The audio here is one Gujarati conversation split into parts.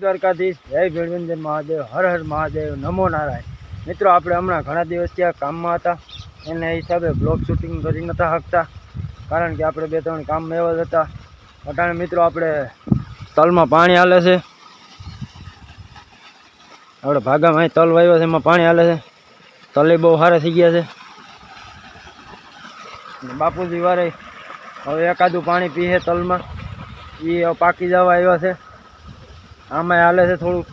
દ્વારકાધીશ, જય ભીડવંજન મહાદેવ, હર હર મહાદેવ, નમો નારાયણ. મિત્રો, આપણે હમણાં ઘણા દિવસ ત્યાં કામમાં હતા. એના હિસાબે બ્લોગ શૂટિંગ કરી નતા શકતા કારણ કે આપણે બે ત્રણ કામમાં એવા હતા. અટાણે મિત્રો, આપણે તલમાં પાણી હાલે છે. આપણે ભાગામાં અહીં તલ વાવ્યો છે, એમાં પાણી હાલે છે. તલે બહુ સારા થઈ ગયા છે. બાપુજી વારે હવે એકાદું પાણી પીએ તલમાં. એ પાકી જવા આવ્યા છે. આમાં હાલે છે થોડુંક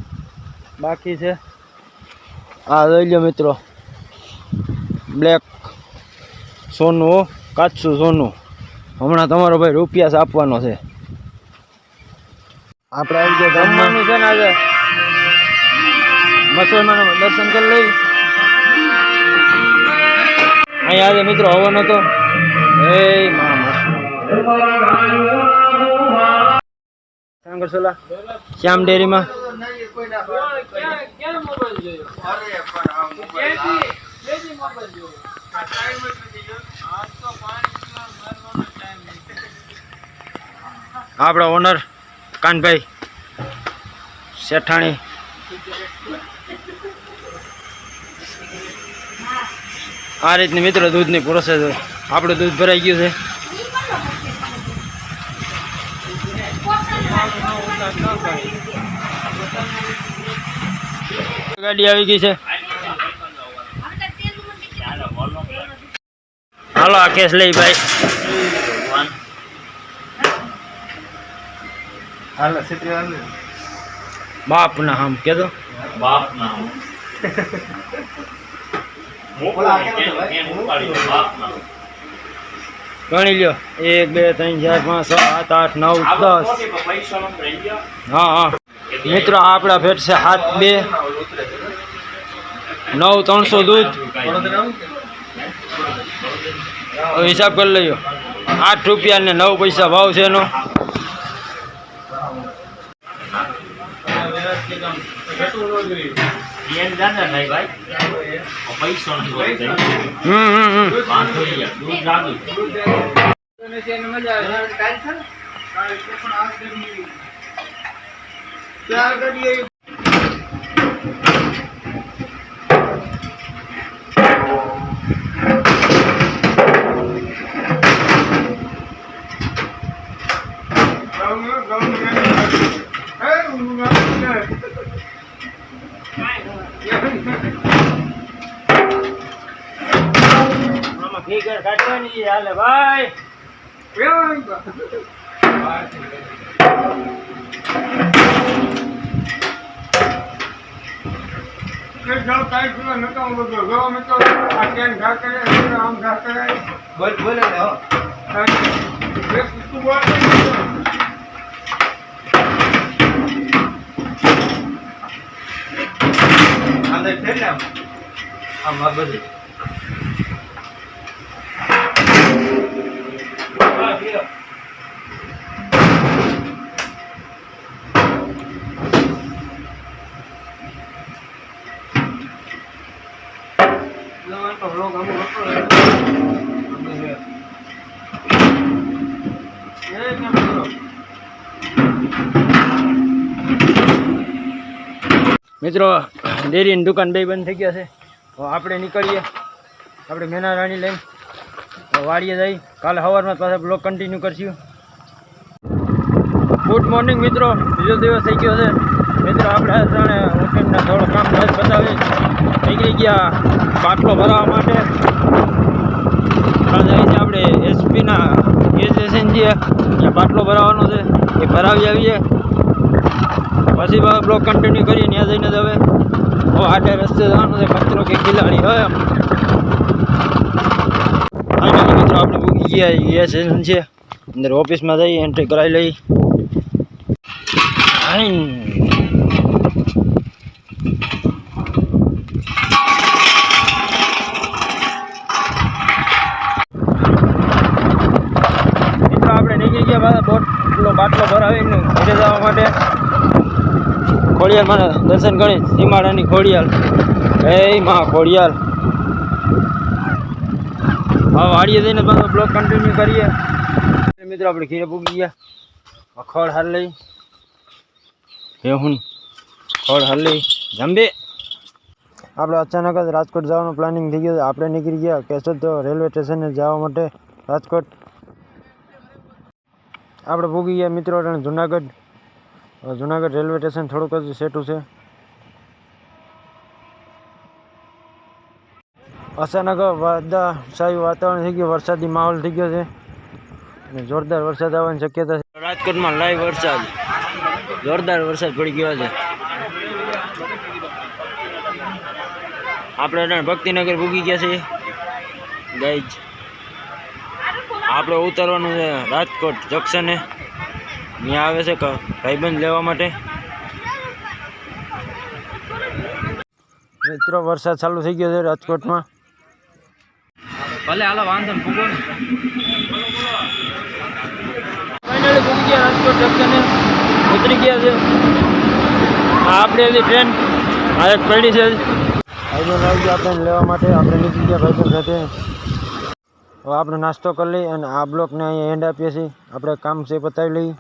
બાકી છે. આ જોઈ લો મિત્રો. બ્લેક સોનું કાચું સોનું. હમણાં તમારો ભાઈ રૂપિયા આપવાનો છે. આપણે આવી ગયા જમવાનું છે ને આજે? મુસલમાનો દર્શન કરી લઈ. અહીંયા આજે મિત્રો હવન હતો. એ મા શ્યામ ડેરીમાં? આપણા ઓનર કાનભાઈ શેઠાણી. આ રીતની મિત્રો દૂધની પ્રોસેસ આપણું દૂધ ભરાઈ ગયું છે. ગાડી આવી ગઈ છે. હાલો આ કેસ લઈ ભાઈ. બાપ ના આમ કે બાપ ના ગણી લ્યો. એક બે ત્રણ ચાર પાંચ છ સાત આઠ નવ દસ. હા હા. મિત્રો આપડા આપણા ભેટ છે સાત બે. નવ ત્રણસો દૂધ. હિસાબ કરી લઈએ. આઠ રૂપિયા ને નવ પૈસા ભાવ છે એનો. પૈસો હમ હમ હમ દૂધ લાગ્યું આમાં ફિગર કાઢવાની મિત્રો, ડેરીની દુકાન બે બંધ થઈ ગયા છે. તો આપણે નીકળીએ. આપણે મેના રાણી લઈને. વાડીએ જઈ. કાલે સવારમાં પાછા બ્લોગ કન્ટિન્યુ કરશું. ગુડ મોર્નિંગ મિત્રો. બીજો દિવસ થઈ ગયો છે. મિત્રો, આપણે ત્રણે હોટેલના થોડો કામ કાજ બતાવી નીકળી ગયા બાટલો ભરાવવા માટે. ત્યાં જાય આપણે એસપીના ગેસ સ્ટેશન છે ત્યાં બાટલો ભરાવવાનો છે. એ ભરાવી આવીએ. પછી બ્લોક કન્ટિન્યુ કરીએ, ત્યાં જઈને જ હવે. આટે રસ્તે જવાનું છે. કચરો કે ખિલાડી હોય આપણે પૂગી ગયા છે. અંદર ઓફિસમાં જઈ એન્ટ્રી કરાવી લઈ આપણે નીકળી ગયા પાછા બોટલો ભરાવીને ઘરે જવા માટે. ખોડિયાલ મારા દર્શન કરી, સીમાડાની ખોડિયાલ. એ માં, ખોડિયાલ. હા વાડીએ જઈને પાછો બ્લોક કન્ટિન્યુ કરીએ. મિત્રો આપણે ઘીરે પૂગી ગયા. ખડ હાર લઈ હે હું ખોડ લઈ જમ્બે. આપણે અચાનક જ રાજકોટ જવાનું પ્લાનિંગ થઈ ગયું આપણે નીકળી ગયા કેશોદ રેલવે સ્ટેશને જવા માટે રાજકોટ. આપણે ભૂગી ગયા મિત્રો જુનાગઢ. જુનાગઢ રેલવે સ્ટેશન થોડુંક જ સેટું છે. અચાનક વાદળછાયું વાતાવરણ થઈ ગયું વરસાદી માહોલ થઈ ગયો છે. અને જોરદાર વરસાદ આવવાની શક્યતા છે. રાજકોટમાં લાઈવ વરસાદ. જોરદાર વરસાદ પડી ગયો છે. આપણે ભક્તિનગર ભૂગી ગયા છીએ. ગાઈજ આપણે ઉતરવાનું છે રાજકોટ જંકશને ત્યાં આવે છે ભાઈબંધ લેવા માટે. મિત્રો વરસાદ ચાલુ થઈ ગયો છે રાજકોટમાં. ભલે હાલો વાંધો ને ભૂગો ને ફાઇનલી પહોંચી ગયા રાજકોટ જંકશને. ઉતરી ગયા છે. આ આપણે ટ્રેન હાલત પડી છે. ભાઈબંધ આવી ગયા આપણને લેવા માટે. આપણે નીકળી ગયા ભાઈબંધ સાથે. હવે આપણે નાસ્તો કરી લઈએ અને આ બ્લોકને અહીંયા એન્ડ આપીએ છીએ. આપણે કામ છે પતાવી લઈએ.